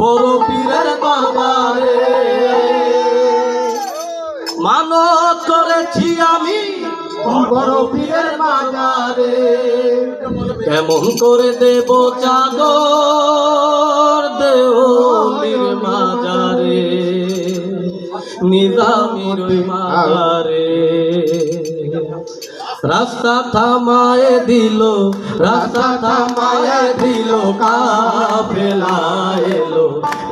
বড় পীরের দরবারে। মানত করেছি আমি বড় পীরের মাজারে কেমন করে দেব চাদর দেওলির মাজারে, নিজামির মাজারে। রাস্তা থামায় দিল, রাস্তা থামায় দিল কাফেলা।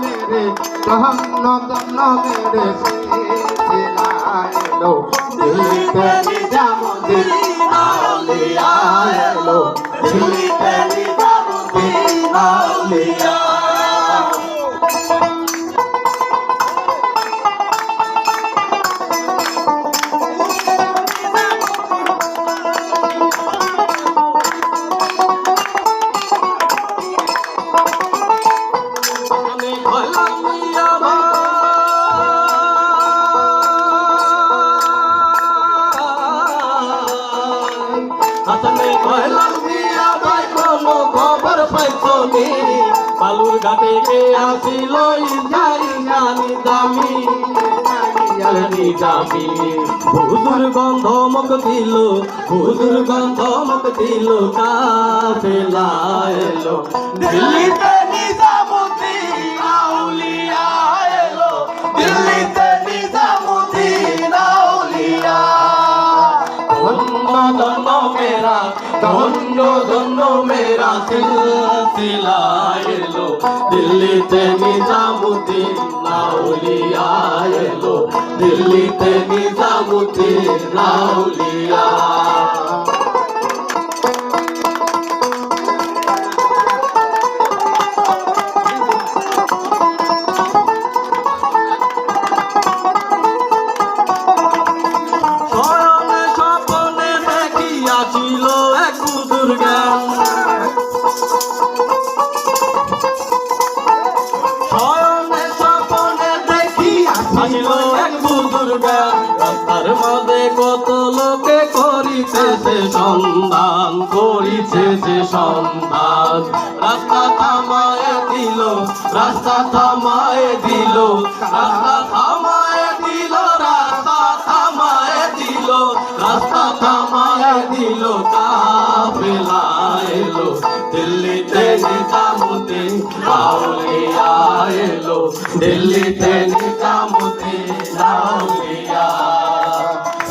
মেরে ধন্য ধন্য সিলাইলো এলো। দিল্লিতে নিজামুদ্দিন আউলিয়া এলো। দিল্লিতে নিজামুদ্দিন আউলিয়া বালুর ঘাটে কে আসিল জানি দামি। জানি দামি। হুজুর গন্ধ মক দিল, হুজুর গন্ধ মক দিল কাফেলা এলো দিল্লিতে নিজামুদ্দিন আউলিয়া মেরা ধন্য ধন্য মেরা সিলসিলা এলো। দিল্লিতে নিজামুদ্দিন নাউলিয়া এলো। দিল্লিতে নিজামুদ্দিন আউলিয়া করিতেছে সন্ধান করিতেছে সন্ধান। রাস্তা থামায় দিল, রাস্তা থামায় দিল, রাস্তা থামায় দিল, রাস্তা থামায় দিল, রাস্তা থামায় দিল কাফেলা এলো, দিল্লিতে নিজামুদ্দিন আউলিয়া এলো, দিল্লিতে আউলিয়া